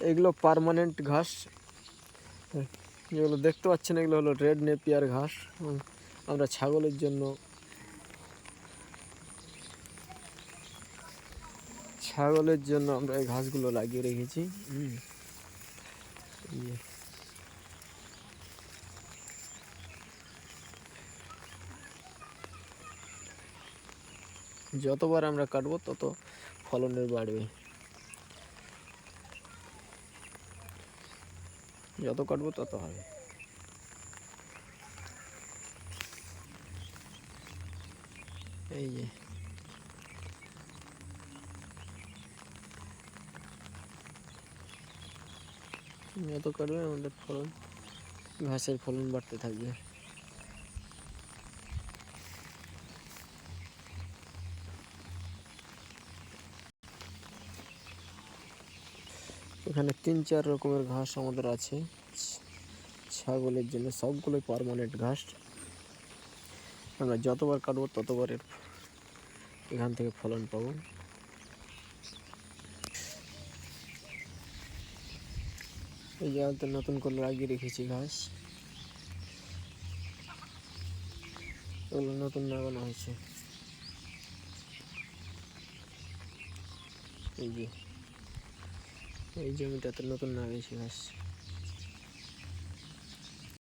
এগুলো পার্মানেন্ট ঘাস যেগুলো দেখতে পাচ্ছেন, এগুলো হলো রেড নেপিয়ার ঘাস আমরা ছাগলের জন্য ছাগলের জন্য আমরা এই ঘাসগুলো লাগিয়ে রেখেছি হুম। এই যে। যতবার আমরা কাটবো, তত ফলনের বাড়বে যত কাটবো তত হবে। এই যে। যত কাটবে আমাদের ফলন ঘাসের ফলন বাড়তে থাকবে। এখানে তিন, চার রকমের ঘাস আমাদের আছে। ছাগলের জন্য সবগুলোই পারমানেন্ট ঘাস। আমরা যতবার কাটবো ততবার এখান থেকে ফলন পাবো। এই জায়গাতে নতুন করে লাগিয়ে রেখেছি ঘাস। এগুলো নতুন লাগানো হয়েছে। এই যে এই জমিটা তো নতুন না বেশি ঘাস